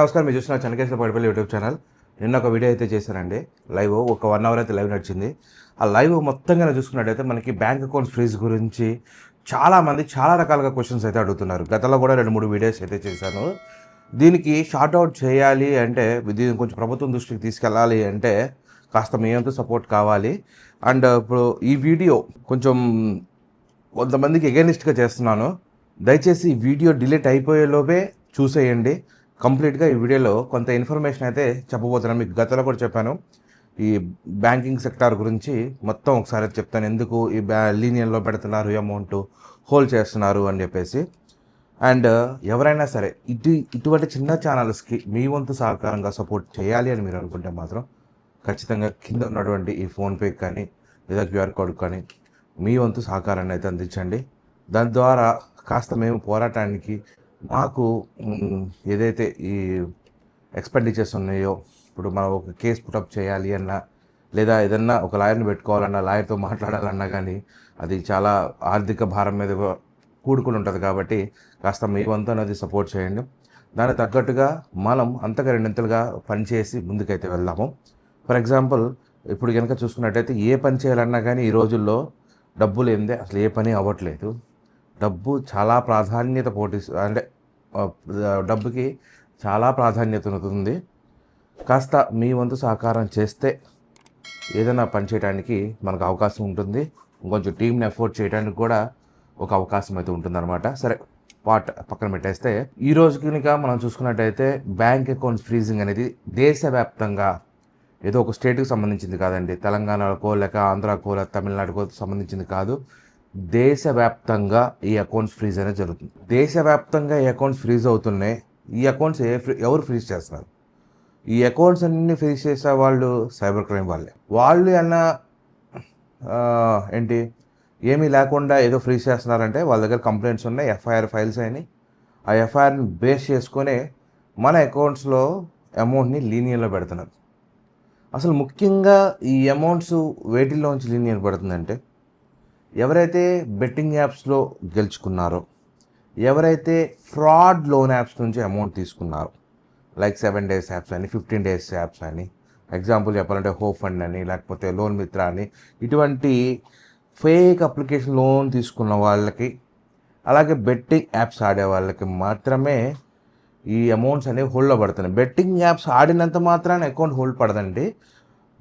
నమస్కారం. మీరు చూసిన చెన్నకేశ్వర పడిపల్లి యూట్యూబ్ ఛానల్. నిన్న ఒక వీడియో అయితే చేశానండి లైవ్ ఒక వన్ అవర్ అయితే లైవ్ నడిచింది. ఆ లైవ్ మొత్తంగా చూసుకున్నట్టయితే మనకి బ్యాంక్ అకౌంట్ ఫ్రీజ్ గురించి చాలామంది చాలా రకాలుగా క్వశ్చన్స్ అయితే అడుగుతున్నారు. గతంలో కూడా రెండు మూడు వీడియోస్ అయితే చేశాను. దీనికి షార్ట్ అవుట్ చేయాలి అంటే దీన్ని కొంచెం ప్రభుత్వం దృష్టికి తీసుకెళ్ళాలి అంటే కాస్త మేమంతా సపోర్ట్ కావాలి. అండ్ uh, ఇప్పుడు ఈ వీడియో కొంచెం కొంతమందికి ఎగెనిస్ట్గా చేస్తున్నాను. దయచేసి ఈ వీడియో డిలీట్ అయిపోయేలోపే చూసేయండి. కంప్లీట్గా ఈ వీడియోలో కొంత ఇన్ఫర్మేషన్ అయితే చెప్పబోతున్నాను. మీకు గతంలో కూడా చెప్పాను. ఈ బ్యాంకింగ్ సెక్టార్ గురించి మొత్తం ఒకసారి చెప్తాను. ఎందుకు ఈ బ్యా లీనియన్లో పెడుతున్నారు అమౌంట్ హోల్డ్ చేస్తున్నారు అని చెప్పేసి. అండ్ ఎవరైనా సరే ఇటు ఇటువంటి చిన్న ఛానల్స్కి మీ వంతు సహకారంగా సపోర్ట్ చేయాలి అని మీరు అనుకుంటే మాత్రం ఖచ్చితంగా కింద ఉన్నటువంటి ఈ ఫోన్పే కానీ లేదా క్యూఆర్ కోడ్ కానీ మీ వంతు సహకారాన్ని అయితే అందించండి. దాని ద్వారా కాస్త మేము పోరాటానికి మాకు ఏదైతే ఈ ఎక్స్పెండిచర్స్ ఉన్నాయో ఇప్పుడు మనం ఒక కేసు పుటప్ చేయాలి అన్నా లేదా ఏదన్నా ఒక లాయర్ని పెట్టుకోవాలన్నా లాయర్తో మాట్లాడాలన్నా కానీ అది చాలా ఆర్థిక భారం మీద కూడుకుని ఉంటుంది కాబట్టి కాస్త మీ వంతు అనేది సపోర్ట్ చేయండి. దానికి తగ్గట్టుగా మనం అంతగా రెండింతలుగా పనిచేసి ముందుకైతే వెళ్దాము. ఫర్ ఎగ్జాంపుల్ ఇప్పుడు కనుక చూసుకున్నట్టయితే ఏ పని చేయాలన్నా కానీ ఈ రోజుల్లో డబ్బులు ఏందే? అసలు ఏ పని అవ్వట్లేదు. డబ్బు చాలా ప్రాధాన్యత పోటీ అంటే డబ్బుకి చాలా ప్రాధాన్యత ఉంటుంది కాస్త మీ వంతు సహకారం చేస్తే ఏదైనా పని చేయడానికి మనకు అవకాశం ఉంటుంది. ఇంకొంచెం టీంని ఎఫోర్డ్ చేయడానికి కూడా ఒక అవకాశం అయితే ఉంటుందన్నమాట. సరే పార్ట్ పక్కన పెట్టేస్తే ఈ రోజు కనుక మనం చూసుకున్నట్టయితే బ్యాంక్ అకౌంట్ ఫ్రీజింగ్ అనేది దేశవ్యాప్తంగా ఏదో ఒక స్టేట్కి సంబంధించింది కాదండి. తెలంగాణకో లేక ఆంధ్రాకో లేక తమిళనాడుకో సంబంధించింది కాదు. దేశవ్యాప్తంగా ఈ అకౌంట్స్ ఫ్రీజ్ అనేది జరుగుతుంది. దేశవ్యాప్తంగా ఈ అకౌంట్స్ ఫ్రీజ్ అవుతున్నాయి. ఈ అకౌంట్స్ ఏ ఫ్రీ ఎవరు ఫ్రీజ్ చేస్తున్నారు? ఈ అకౌంట్స్ అన్ని ఫ్రీజ్ చేసే వాళ్ళు సైబర్ క్రైమ్ వాళ్ళే. వాళ్ళు అన్న ఏంటి ఏమీ లేకుండా ఏదో ఫ్రీజ్ చేస్తున్నారంటే వాళ్ళ దగ్గర కంప్లైంట్స్ ఉన్నాయి ఎఫ్ఐఆర్ ఫైల్స్ అయినాయి. ఆ ఎఫ్ఐఆర్ని బేస్ చేసుకొని మన అకౌంట్స్లో అమౌంట్ని లీనియన్లో పెడుతున్నారు. అసలు ముఖ్యంగా ఈ అమౌంట్స్ వేటిల్లోంచి లీనియన్ పడుతుందంటే ఎవరైతే బెట్టింగ్ యాప్స్లో గెలుచుకున్నారో ఎవరైతే ఫ్రాడ్ లోన్ యాప్స్ నుంచి అమౌంట్ తీసుకున్నారో లైక్ సెవెన్ డేస్ యాప్స్ అని ఫిఫ్టీన్ డేస్ యాప్స్ అని ఎగ్జాంపుల్ చెప్పాలంటే హో ఫండ్ అని లేకపోతే లోన్ మిత్ర అని ఇటువంటి ఫేక్ అప్లికేషన్ లోన్ తీసుకున్న వాళ్ళకి అలాగే బెట్టింగ్ యాప్స్ ఆడే వాళ్ళకి మాత్రమే ఈ అమౌంట్స్ అనేవి హోల్డ్లో పడుతున్నాయి. బెట్టింగ్ యాప్స్ ఆడినంత మాత్రాన అకౌంట్ హోల్డ్ పడదండి.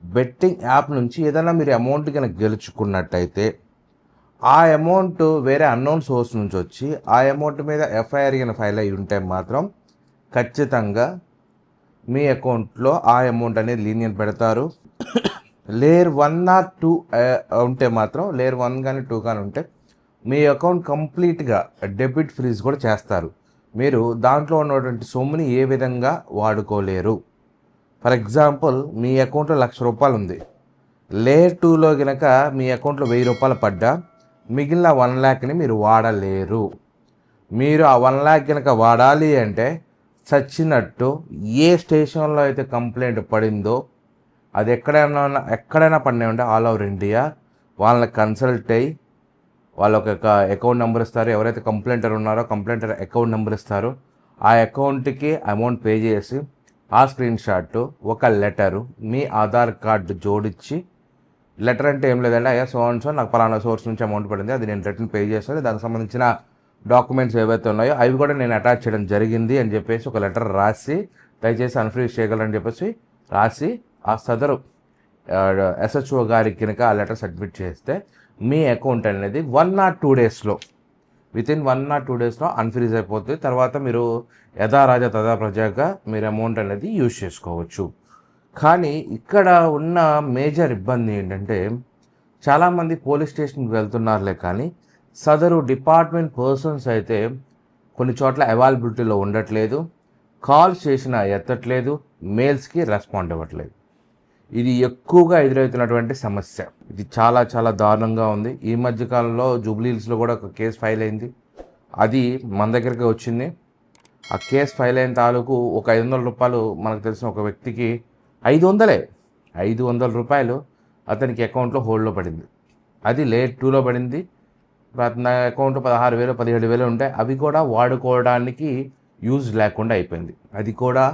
బెట్టింగ్ యాప్ నుంచి ఏదైనా మీరు అమౌంట్ కనుక గెలుచుకున్నట్టయితే ఆ అమౌంట్ వేరే అన్నోన్ సోర్స్ నుంచి వచ్చి ఆ అమౌంట్ మీద ఎఫ్ఐఆర్ కనుక ఫైల్ అయి ఉంటే మాత్రం ఖచ్చితంగా మీ అకౌంట్లో ఆ అమౌంట్ అనేది లీనియన్ పెడతారు. లేయర్ వన్ ఆర్ టూ ఉంటే మాత్రం లేయర్ వన్ కానీ టూ కానీ ఉంటే మీ అకౌంట్ కంప్లీట్గా డెబిట్ ఫ్రీజ్ కూడా చేస్తారు. మీరు దాంట్లో ఉన్నటువంటి సొమ్ముని ఏ విధంగా వాడుకోలేరు. ఫర్ ఎగ్జాంపుల్ మీ అకౌంట్లో లక్ష రూపాయలు ఉంది. లేయర్ టూలో కనుక మీ అకౌంట్లో వెయ్యి రూపాయలు పడ్డా మిగిలిన వన్ ల్యాక్ని మీరు వాడలేరు. మీరు ఆ వన్ ల్యాక్ కనుక వాడాలి అంటే చచ్చినట్టు ఏ స్టేషన్లో అయితే కంప్లైంట్ పడిందో అది ఎక్కడైనా ఎక్కడైనా పడినా ఉంటే ఆల్ ఓవర్ ఇండియా వాళ్ళని కన్సల్ట్ అయ్యి వాళ్ళ ఒక అకౌంట్ నెంబర్ ఇస్తారు. ఎవరైతే కంప్లైంటర్ ఉన్నారో కంప్లైంటర్ అకౌంట్ నెంబర్ ఇస్తారు. ఆ అకౌంట్కి అమౌంట్ పే చేసి ఆ స్క్రీన్ షాట్ ఒక లెటరు మీ ఆధార్ కార్డు జోడించి లెటర్ అంటే ఏం లేదండి. అయ్యా సో అండ్ సో నాకు పలానా సోర్స్ నుంచి అమౌంట్ పడింది. అది నేను రిటర్న్ పే చేస్తాను. దానికి సంబంధించిన డాక్యుమెంట్స్ ఏవైతే ఉన్నాయో అవి కూడా నేను అటాచ్ చేయడం జరిగింది అని చెప్పేసి ఒక లెటర్ రాసి దయచేసి అన్ఫ్రీజ్ చేయగలరని చెప్పేసి రాసి ఆ సదరు ఎస్హెచ్ఓ గారికి కనుక ఆ లెటర్ సబ్మిట్ చేస్తే మీ అకౌంట్ అనేది వన్ నాట్ టూ డేస్లో with in one not two డేస్లో అన్ఫ్రీజ్ అయిపోతుంది తర్వాత మీరు యథా రాజా ప్రజాగా మీరు అమౌంట్ అనేది యూజ్ చేసుకోవచ్చు. కానీ ఇక్కడ ఉన్న మేజర్ ఇబ్బంది ఏంటంటే చాలామంది పోలీస్ స్టేషన్కి వెళ్తున్నారులే కానీ సదరు డిపార్ట్మెంట్ పర్సన్స్ అయితే కొన్ని చోట్ల అవైలబిలిటీలో ఉండట్లేదు కాల్స్ చేసినా ఎత్తట్లేదు మెయిల్స్కి రెస్పాండ్ ఇవ్వట్లేదు ఇది ఎక్కువగా ఎదురవుతున్నటువంటి సమస్య. ఇది చాలా చాలా దారుణంగా ఉంది. ఈ మధ్య కాలంలో జూబ్లీహిల్స్లో కూడా ఒక కేసు ఫైల్ అయింది. అది మన దగ్గరికి వచ్చింది. ఆ కేసు ఫైల్ అయిన తాలూకు ఒక ఐదు వందల రూపాయలు మనకు తెలిసిన ఒక వ్యక్తికి ఐదు వందలే. ఐదు వందల రూపాయలు అతనికి అకౌంట్లో హోల్డ్లో పడింది. అది లేట్ టూలో పడింది. నా అకౌంట్ పదహారు వేలు పదిహేడు వేలు ఉంటాయి అవి కూడా వాడుకోవడానికి యూజ్ లేకుండా అయిపోయింది. అది కూడా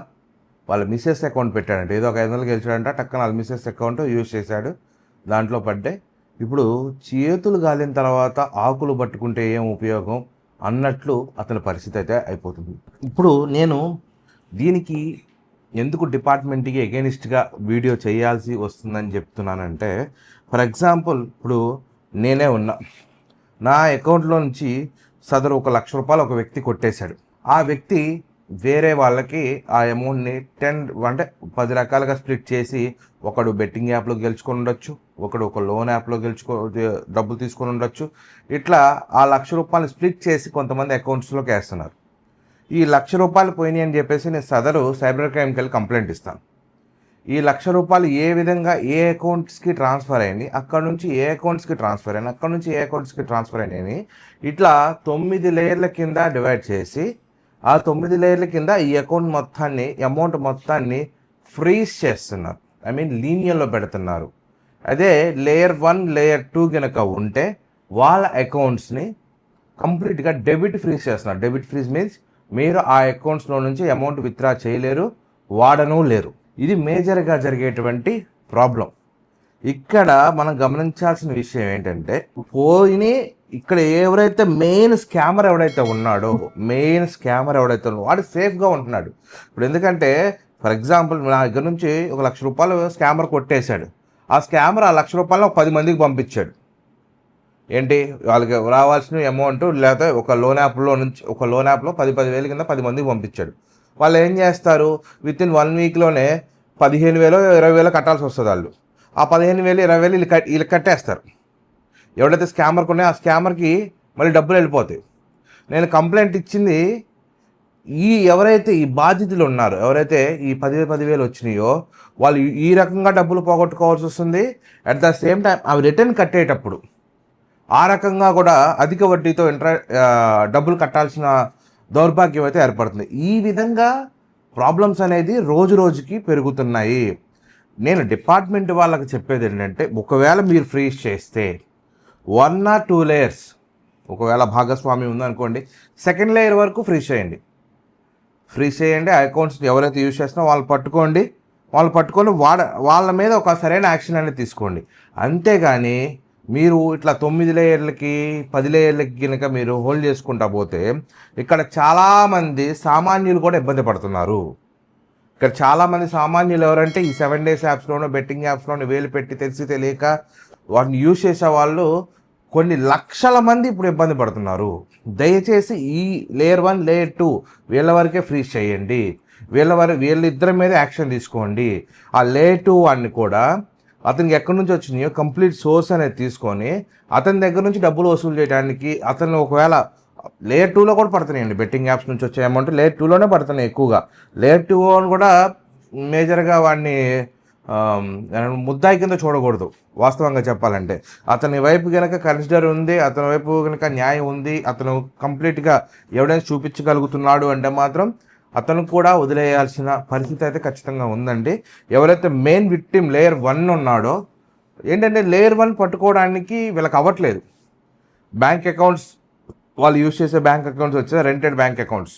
వాళ్ళ మిస్సెస్ అకౌంట్ పెట్టాడంట. ఏదో ఒక ఐదు వందలు గెలిచాడంట టక్కన వాళ్ళ మిస్సెస్ అకౌంట్ యూజ్ చేశాడు. దాంట్లో పడ్డాయి ఇప్పుడు చేతులు గాలిన తర్వాత ఆకులు పట్టుకుంటే ఏం ఉపయోగం అన్నట్లు అతని పరిస్థితి అయితే అయిపోతుంది. ఇప్పుడు నేను దీనికి ఎందుకు డిపార్ట్మెంట్కి ఎగెనిస్ట్గా వీడియో చేయాల్సి వస్తుందని చెప్తున్నానంటే ఫర్ ఎగ్జాంపుల్ ఇప్పుడు నేనే ఉన్నా. నా అకౌంట్లో నుంచి సదరు ఒక లక్ష రూపాయలు ఒక వ్యక్తి కొట్టేశాడు. ఆ వ్యక్తి వేరే వాళ్ళకి ఆ అమౌంట్ని టెన్ అంటే పది రకాలుగా స్ప్లిట్ చేసి ఒకడు బెట్టింగ్ యాప్లో గెలుచుకొని ఉండొచ్చు ఒకడు ఒక లోన్ యాప్లో గెలుచుకో డబ్బులు తీసుకొని ఉండొచ్చు. ఇట్లా ఆ లక్ష రూపాయలు స్ప్లిట్ చేసి కొంతమంది అకౌంట్స్లోకి వేస్తున్నారు. ఈ లక్ష రూపాయలు పోయినాయి అని చెప్పేసి నేను సదరు సైబర్ క్రైమ్కి వెళ్ళి కంప్లైంట్ ఇస్తాను. ఈ లక్ష రూపాయలు ఏ విధంగా ఏ అకౌంట్స్కి ట్రాన్స్ఫర్ అయ్యింది అక్కడ నుంచి ఏ అకౌంట్స్కి ట్రాన్స్ఫర్ అయ్యింది అక్కడ నుంచి ఏ అకౌంట్స్కి ట్రాన్స్ఫర్ అయినాయి ఇట్లా తొమ్మిది లేయర్ల కింద డివైడ్ చేసి ఆ తొమ్మిది లేయర్ల కింద ఈ అకౌంట్ మొత్తాన్ని అమౌంట్ మొత్తాన్ని ఫ్రీజ్ చేస్తున్నారు. ఐ మీన్ లీనియర్లో పెడుతున్నారు. అదే లేయర్ వన్ లేయర్ టూ కనుక ఉంటే వాళ్ళ అకౌంట్స్ని కంప్లీట్గా డెబిట్ ఫ్రీజ్ చేస్తున్నారు. డెబిట్ ఫ్రీజ్ మీన్స్ మీరు ఆ అకౌంట్స్లో నుంచి అమౌంట్ విత్డ్రా చేయలేరు వాడను లేరు. ఇది మేజర్గా జరిగేటువంటి ప్రాబ్లం ఇక్కడ మనం గమనించాల్సిన విషయం ఏంటంటే పోయిని ఇక్కడ ఎవరైతే మెయిన్ స్కామర్ ఎవడైతే ఉన్నాడో మెయిన్ స్కామర్ ఎవడైతే ఉన్నాడో వాడు సేఫ్గా ఉంటున్నాడు. ఇప్పుడు ఎందుకంటే ఫర్ ఎగ్జాంపుల్ నా దగ్గర నుంచి ఒక లక్ష రూపాయలు స్కామర్ కొట్టేశాడు. ఆ స్కామర్ ఆ లక్ష రూపాయలు ఒక పది మందికి పంపించాడు. ఏంటి? వాళ్ళకి రావాల్సిన అమౌంట్ లేకపోతే ఒక లోన్ యాప్లో నుంచి ఒక లోన్ యాప్లో పది పదివేలు కింద పది మందికి పంపించాడు. వాళ్ళు ఏం చేస్తారు? విత్ ఇన్ వన్ వీక్లోనే పదిహేను వేలు ఇరవై వేలు కట్టాల్సి వస్తుంది వాళ్ళు. ఆ పదిహేను వేలు ఇరవై వేలు వీళ్ళు కట్ వీళ్ళు కట్టేస్తారు. ఎవడైతే స్కామర్కి ఉన్నాయో ఆ స్కామర్కి మళ్ళీ డబ్బులు వెళ్ళిపోతాయి. నేను కంప్లైంట్ ఇచ్చింది ఈ ఎవరైతే ఈ బాధితులు ఉన్నారో ఎవరైతే ఈ పది పదివేలు వచ్చినాయో వాళ్ళు ఈ రకంగా డబ్బులు పోగొట్టుకోవాల్సి వస్తుంది. అట్ ద సేమ్ టైం అవి రిటర్న్ కట్టేటప్పుడు ఆ రకంగా కూడా అధిక వడ్డీతో ఇంట్ర డబ్బులు కట్టాల్సిన దౌర్భాగ్యం అయితే ఏర్పడుతుంది. ఈ విధంగా ప్రాబ్లమ్స్ అనేది రోజు రోజుకి పెరుగుతున్నాయి. నేను డిపార్ట్మెంట్ వాళ్ళకి చెప్పేది ఏంటంటే ఒకవేళ మీరు ఫ్రీజ్ చేస్తే వన్ ఆర్ టూ లేయర్స్ ఒకవేళ భాగస్వామి ఉందనుకోండి సెకండ్ లేయర్ వరకు ఫ్రీజ్ చేయండి. ఫ్రీజ్ చేయండి అకౌంట్స్ ఎవరైతే యూజ్ చేస్తున్నారో వాళ్ళు పట్టుకోండి. వాళ్ళు పట్టుకొని వాడ వాళ్ళ మీద ఒక సరైన యాక్షన్ అనేది తీసుకోండి. అంతేగాని మీరు ఇట్లా తొమ్మిది లేయర్లకి పది లేయర్లకి కనుక మీరు హోల్డ్ చేసుకుంటా పోతే ఇక్కడ చాలామంది సామాన్యులు కూడా ఇబ్బంది పడుతున్నారు. ఇక్కడ చాలామంది సామాన్యులు ఎవరంటే ఈ సెవెన్ డేస్ యాప్స్లోనూ బెట్టింగ్ యాప్స్లోనూ వేలు పెట్టి తెలిసి తెలియక వాటిని యూజ్ చేసే వాళ్ళు కొన్ని లక్షల మంది ఇప్పుడు ఇబ్బంది పడుతున్నారు. దయచేసి ఈ లేయర్ వన్ లేయర్ టూ వీళ్ళ వరకే ఫ్రీజ్ చేయండి. వీళ్ళ వరకు వీళ్ళిద్దరి మీద యాక్షన్ తీసుకోండి. ఆ లేయర్ టూ వాడిని కూడా అతనికి ఎక్కడి నుంచి వచ్చినాయో కంప్లీట్ సోర్స్ అనేది తీసుకొని అతని దగ్గర నుంచి డబ్బులు వసూలు చేయడానికి అతను ఒకవేళ లేయర్ టూలో కూడా పడుతున్నాయండి. బెట్టింగ్ యాప్స్ నుంచి వచ్చే అమౌంట్ లేయర్ టూలోనే పడుతున్నాయి ఎక్కువగా. లేయర్ టూ అని కూడా మేజర్గా వాడిని ముద్దాయి కింద చూడకూడదు. వాస్తవంగా చెప్పాలంటే అతని వైపు కనుక కన్సిడర్ ఉంది అతని వైపు కనుక న్యాయం ఉంది అతను కంప్లీట్గా ఎవిడెన్స్ చూపించగలుగుతున్నాడు అంటే మాత్రం అతను కూడా వదిలేయాల్సిన పరిస్థితి అయితే ఖచ్చితంగా ఉందండి. ఎవరైతే మెయిన్ విక్టిమ్ లేయర్ వన్ ఉన్నాడో ఏంటంటే లేయర్ వన్ పట్టుకోవడానికి వీళ్ళకి అవ్వట్లేదు. బ్యాంక్ అకౌంట్స్ వాళ్ళు యూజ్ చేసే బ్యాంక్ అకౌంట్స్ వచ్చే rented bank accounts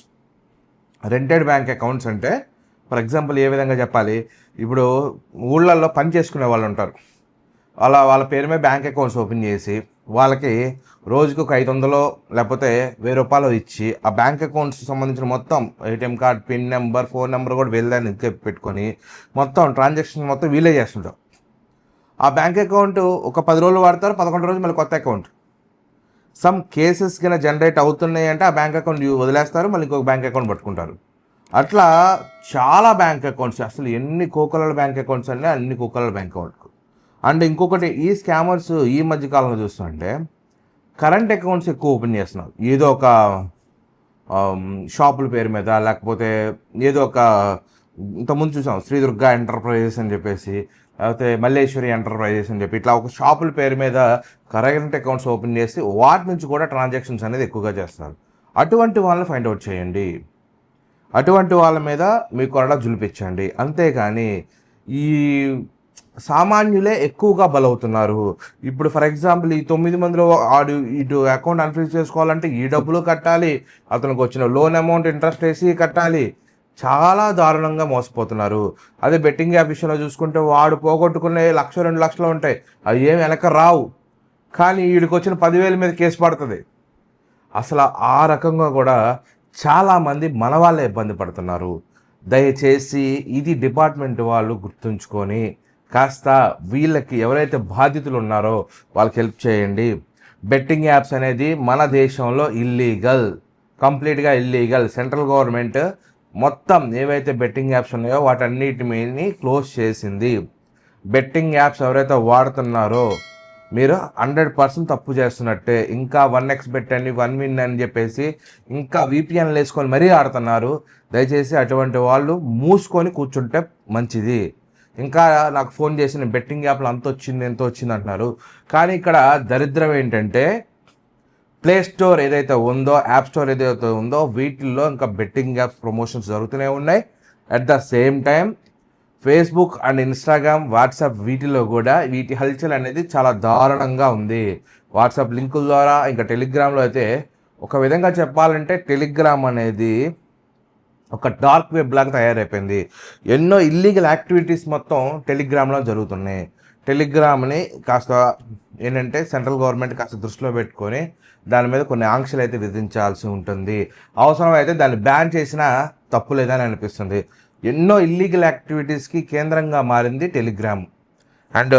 rented bank accounts అంటే ఫర్ ఎగ్జాంపుల్ ఏ విధంగా చెప్పాలి? ఇప్పుడు ఊళ్ళల్లో పని చేసుకునే వాళ్ళు ఉంటారు. అలా వాళ్ళ పేరు మీద బ్యాంక్ అకౌంట్స్ ఓపెన్ చేసి వాళ్ళకి రోజుకు ఒక ఐదు వందలు లేకపోతే వెయ్యి రూపాయలు ఇచ్చి ఆ బ్యాంక్ అకౌంట్స్ సంబంధించిన మొత్తం ATM card pin number phone number కూడా వీళ్ళని పెట్టుకొని మొత్తం ట్రాన్సాక్షన్ మొత్తం వీలే చేస్తుంటారు. ఆ బ్యాంక్ అకౌంట్ ఒక పది రోజులు వాడతారు పదకొండు రోజులు మళ్ళీ కొత్త అకౌంట్. సమ్ కేసెస్ కింద జనరేట్ అవుతున్నాయి అంటే ఆ బ్యాంక్ అకౌంట్ వదిలేస్తారు మళ్ళీ ఇంకొక బ్యాంక్ అకౌంట్ పట్టుకుంటారు. అట్లా చాలా బ్యాంక్ అకౌంట్స్ అసలు ఎన్ని కోకలల బ్యాంక్ అకౌంట్స్ అన్నీ అన్ని కోకలల బ్యాంక్ అకౌంట్ అండ్ ఇంకొకటి ఈ స్కామర్స్ ఈ మధ్య కాలంలో చూస్తుంటే కరెంట్ అకౌంట్స్ ఎక్కువ ఓపెన్ చేస్తున్నారు. ఏదో ఒక షాపుల పేరు మీద లేకపోతే ఏదో ఒక ఇంతకుముందు చూసాం శ్రీ దుర్గా ఎంటర్ప్రైజెస్ అని చెప్పేసి లేకపోతే మల్లేశ్వరి ఎంటర్ప్రైజెస్ అని చెప్పి ఇట్లా ఒక షాపుల పేరు మీద కరెంట్ అకౌంట్స్ ఓపెన్ చేసి వాటి నుంచి కూడా ట్రాన్సాక్షన్స్ అనేది ఎక్కువగా చేస్తారు. అటువంటి వాళ్ళని ఫైండ్ అవుట్ చేయండి. అటువంటి వాళ్ళ మీద మీ కొరడా జులిపించండి అంతేకాని ఈ సామాన్యులే ఎక్కువగా బలవుతున్నారు. ఇప్పుడు ఫర్ ఎగ్జాంపుల్ ఈ తొమ్మిది మందిలో ఆడు ఇటు అకౌంట్ అన్ఫ్రీజ్ చేసుకోవాలంటే ఈ డబ్బులు కట్టాలి అతనికి వచ్చిన లోన్ అమౌంట్ ఇంట్రెస్ట్ వేసి కట్టాలి. చాలా దారుణంగా మోసపోతున్నారు. అదే బెట్టింగ్ యాప్ విషయంలో చూసుకుంటే వాడు పోగొట్టుకునే లక్ష రెండు లక్షలు ఉంటాయి. అవి ఏమి వెనక రావు. కానీ వీడికి వచ్చిన పదివేల మీద కేసు పడుతుంది. అసలు ఆ రకంగా కూడా చాలామంది మన వాళ్ళే ఇబ్బంది పడుతున్నారు. దయచేసి ఇది డిపార్ట్మెంట్ వాళ్ళు గుర్తుంచుకొని కాస్త వీళ్ళకి ఎవరైతే బాధితులు ఉన్నారో వాళ్ళకి హెల్ప్ చేయండి. బెట్టింగ్ యాప్స్ అనేది మన దేశంలో ఇల్లీగల్ కంప్లీట్గా ఇల్లీగల్ సెంట్రల్ గవర్నమెంట్ మొత్తం ఏవైతే బెట్టింగ్ యాప్స్ ఉన్నాయో వాటన్నిటిని క్లోజ్ చేసింది. బెట్టింగ్ యాప్స్ ఎవరైతే వాడుతున్నారో మీరు హండ్రెడ్ పర్సెంట్ తప్పు చేస్తున్నట్టే. ఇంకా వన్ ఎక్స్ బెట్ అని వన్ విన్ అని చెప్పేసి ఇంకా విపిఎన్లు వేసుకొని మరీ ఆడుతున్నారు. దయచేసి అటువంటి వాళ్ళు మూసుకొని కూర్చుంటే మంచిది. ఇంకా నాకు ఫోన్ చేసిన బెట్టింగ్ యాప్లు అంత వచ్చింది ఎంత వచ్చింది అంటున్నారు. కానీ ఇక్కడ దరిద్రం ఏంటంటే ప్లే స్టోర్ ఏదైతే ఉందో యాప్ స్టోర్ ఏదైతే ఉందో వీటిల్లో ఇంకా బెట్టింగ్ యాప్స్ ప్రమోషన్స్ జరుగుతూనే ఉన్నాయి. At the same time Facebook and Instagram WhatsApp వీటిలో కూడా వీటి హల్చల్ అనేది చాలా దారుణంగా ఉంది. వాట్సాప్ లింకుల ద్వారా ఇంకా టెలిగ్రామ్లో అయితే ఒక విధంగా చెప్పాలంటే టెలిగ్రామ్ అనేది ఒక డార్క్ వెబ్ లాగా తయారైపోయింది. ఎన్నో ఇల్లీగల్ యాక్టివిటీస్ మొత్తం టెలిగ్రామ్లో జరుగుతున్నాయి. టెలిగ్రామ్ని కాస్త ఏంటంటే సెంట్రల్ గవర్నమెంట్ కాస్త దృష్టిలో పెట్టుకొని దాని మీద కొన్ని ఆంక్షలు అయితే విధించాల్సి ఉంటుంది. అవసరమైతే దాన్ని బ్యాన్ చేసినా తప్పు లేదని అనిపిస్తుంది. ఎన్నో ఇల్లీగల్ యాక్టివిటీస్కి కేంద్రంగా మారింది టెలిగ్రామ్ అండ్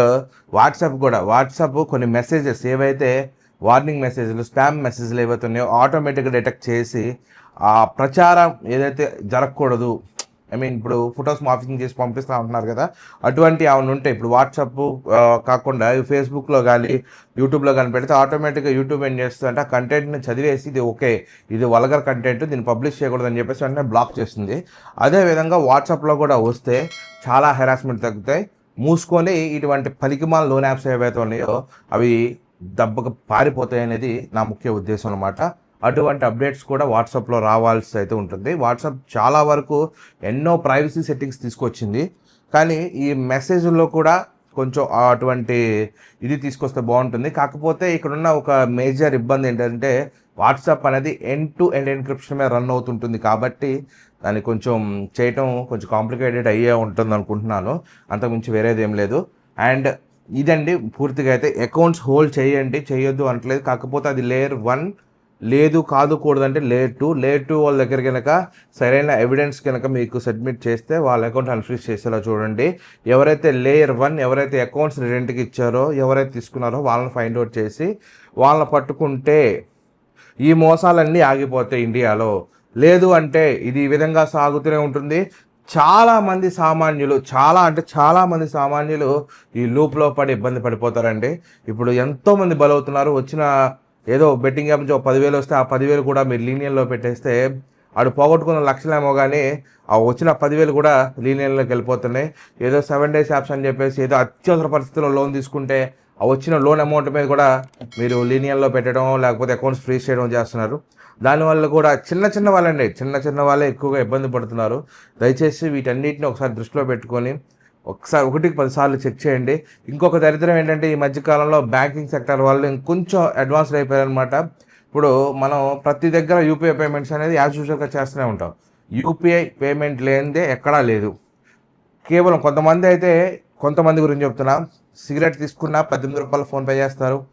వాట్సాప్ కూడా. వాట్సాప్ కొన్ని మెసేజెస్ ఏవైతే వార్నింగ్ మెసేజ్లు స్పామ్ మెసేజ్లు ఏవైతే ఉన్నాయో ఆటోమేటిక్గా డిటెక్ట్ చేసి ఆ ప్రచారం ఏదైతే జరగకూడదు ఐ మీన్ ఇప్పుడు ఫొటోస్ మార్ఫింగ్ చేసి పంపిస్తూ ఉంటున్నారు కదా అటువంటి ఏమైనా ఉంటే ఇప్పుడు వాట్సాప్ కాకుండా ఫేస్బుక్లో కానీ యూట్యూబ్లో కానీ పెడితే ఆటోమేటిక్గా యూట్యూబ్ ఏం చేస్తుందంటే ఆ కంటెంట్ని చదివేసి ఇది ఓకే ఇది వల్గర్ కంటెంట్ దీన్ని పబ్లిష్ చేయకూడదు అని చెప్పేసి వెంటనే బ్లాక్ చేస్తుంది. అదేవిధంగా వాట్సాప్లో కూడా వస్తే చాలా హెరాస్మెంట్ తగ్గుతాయి. మూసుకొని ఇటువంటి పలికిమాల లోన్ యాప్స్ ఏవైతే ఉన్నాయో అవి దెబ్బకు పారిపోతాయి అనేది నా ముఖ్య ఉద్దేశం అనమాట అటువంటి అప్డేట్స్ కూడా వాట్సాప్లో రావాల్సి అయితే ఉంటుంది. వాట్సాప్ చాలా వరకు ఎన్నో ప్రైవసీ సెట్టింగ్స్ తీసుకొచ్చింది. కానీ ఈ మెసేజ్లో కూడా కొంచెం అటువంటి ఇది తీసుకొస్తే బాగుంటుంది. కాకపోతే ఇక్కడున్న ఒక మేజర్ ఇబ్బంది ఏంటంటే వాట్సాప్ అనేది ఎండ్ టు ఎండ్ ఎన్క్రిప్షన్ మీద రన్ అవుతుంటుంది కాబట్టి దాన్ని కొంచెం చేయటం కొంచెం కాంప్లికేటెడ్ అయ్యే ఉంటుంది అనుకుంటున్నాను. అంతకుమించి వేరేది ఏం లేదు. అండ్ ఇదండి పూర్తిగా అయితే అకౌంట్స్ హోల్డ్ చేయండి చేయొద్దు అనట్లేదు. కాకపోతే అది లేయర్ వన్ లేదు కాదు కూడదంటే లేట్ టు లేట్ వాళ్ళ దగ్గర కనుక సరైన ఎవిడెన్స్ కనుక మీకు సబ్మిట్ చేస్తే వాళ్ళ అకౌంట్ అన్ఫ్రీజ్ చేసేలా చూడండి. ఎవరైతే లేయర్ వన్ ఎవరైతే అకౌంట్స్ రెంట్కి ఇచ్చారో ఎవరైతే తీసుకున్నారో వాళ్ళని ఫైండ్ అవుట్ చేసి వాళ్ళని పట్టుకుంటే ఈ మోసాలన్నీ ఆగిపోతాయి ఇండియాలో. లేదు అంటే ఇది ఈ విధంగా సాగుతూనే ఉంటుంది. చాలామంది సామాన్యులు చాలా అంటే చాలామంది సామాన్యులు ఈ లూప్లో పడి ఇబ్బంది పడిపోతారండి. ఇప్పుడు ఎంతోమంది బలవుతున్నారు. వచ్చిన ఏదో బెట్టింగ్ యాప్ నుంచి ఒక పదివేలు వస్తే ఆ పదివేలు కూడా మీరు లీనియన్లో పెట్టేస్తే ఆడు పోగొట్టుకున్న లక్షలేమో కానీ ఆ వచ్చిన పదివేలు కూడా లీనియన్లోకి వెళ్ళిపోతున్నాయి. ఏదో సెవెన్ డేస్ యాప్స్ అని చెప్పేసి ఏదో అత్యవసర పరిస్థితుల్లో లోన్ తీసుకుంటే ఆ వచ్చిన లోన్ అమౌంట్ మీద కూడా మీరు లీనియన్లో పెట్టడం లేకపోతే అకౌంట్స్ ఫ్రీజ్ చేయడం చేస్తున్నారు. దానివల్ల కూడా చిన్న చిన్న వాళ్ళండి చిన్న చిన్న వాళ్ళే ఎక్కువగా ఇబ్బంది పడుతున్నారు. దయచేసి వీటన్నిటిని ఒకసారి దృష్టిలో పెట్టుకొని ఒకసారి ఒకటికి పదిసార్లు చెక్ చేయండి. ఇంకొక దరిద్రం ఏంటంటే ఈ మధ్యకాలంలో బ్యాంకింగ్ సెక్టర్ వాళ్ళు ఇంకొంచెం అడ్వాన్స్డ్ అయిపోయారనమాట ఇప్పుడు మనం ప్రతి దగ్గర యూపీఐ పేమెంట్స్ అనేది యాజ్ యూజువల్గా చేస్తూనే ఉంటాం. యూపీఐ పేమెంట్ లేనిదే ఎక్కడా లేదు. కేవలం కొంతమంది అయితే కొంతమంది గురించి చెప్తున్నా. సిగరెట్ తీసుకున్నా పద్దెనిమిది రూపాయలు ఫోన్పే చేస్తారు.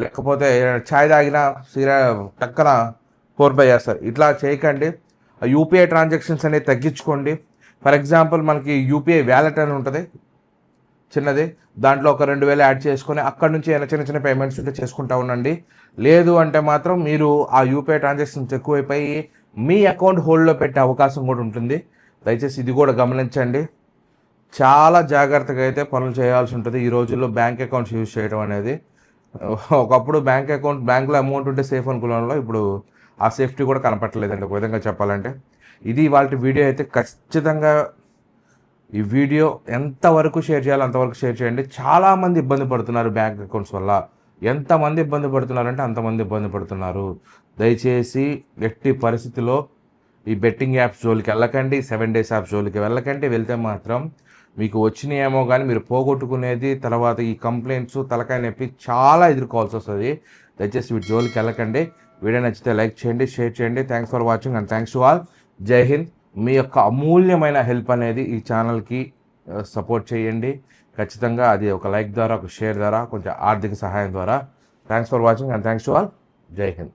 లేకపోతే ఛాయ్ తాగినా సిగరెట్ టక్కన ఫోన్పే చేస్తారు. ఇట్లా చేయకండి. యూపీఐ ట్రాన్సాక్షన్స్ అనేది తగ్గించుకోండి. ఫర్ ఎగ్జాంపుల్ మనకి యూపీఐ వ్యాలెట్ అని ఉంటుంది. చిన్నది. దాంట్లో ఒక రెండు వేలు యాడ్ చేసుకొని అక్కడ నుంచి ఏమైనా చిన్న చిన్న పేమెంట్స్ ఉంటే చేసుకుంటా ఉండండి. లేదు అంటే మాత్రం మీరు ఆ యూపీఐ ట్రాన్సాక్షన్స్ ఎక్కువైపోయి మీ అకౌంట్ హోల్డ్లో పెట్టే అవకాశం కూడా ఉంటుంది. దయచేసి ఇది కూడా గమనించండి. చాలా జాగ్రత్తగా అయితే పనులు చేయాల్సి ఉంటుంది ఈ రోజుల్లో బ్యాంక్ అకౌంట్స్ యూజ్ చేయడం అనేది. ఒకప్పుడు బ్యాంక్ అకౌంట్ బ్యాంకులో అమౌంట్ ఉంటే సేఫ్ అనుకున్నాలో ఇప్పుడు ఆ సేఫ్టీ కూడా కనపట్టలేదండి ఒక విధంగా చెప్పాలంటే. ఇది వాళ్ళ వీడియో అయితే ఖచ్చితంగా ఈ వీడియో ఎంతవరకు షేర్ చేయాలో అంతవరకు షేర్ చేయండి. చాలామంది ఇబ్బంది పడుతున్నారు బ్యాంక్ అకౌంట్స్ వల్ల. ఎంతమంది ఇబ్బంది పడుతున్నారంటే అంతమంది ఇబ్బంది పడుతున్నారు. దయచేసి ఎట్టి పరిస్థితిలో ఈ బెట్టింగ్ యాప్స్ జోలికి వెళ్ళకండి. సెవెన్ డేస్ యాప్స్ జోలికి వెళ్ళకండి. వెళ్తే మాత్రం మీకు వచ్చినాయేమో కానీ మీరు పోగొట్టుకునేది తర్వాత ఈ కంప్లైంట్స్ తలకాయ నొప్పి చాలా ఎదుర్కోవాల్సి వస్తుంది. దయచేసి వీటి జోలికి వెళ్ళకండి. వీడియో నచ్చితే లైక్ చేయండి షేర్ చేయండి. Thanks for watching and thanks to all Jai Hind. మీ యొక్క అమూల్యమైన హెల్ప్ అనేది ఈ ఛానల్కి సపోర్ట్ చేయండి. ఖచ్చితంగా అది ఒక లైక్ ద్వారా ఒక షేర్ ద్వారా కొంచెం ఆర్థిక సహాయం ద్వారా. Thanks for watching and thanks to all Jai Hind.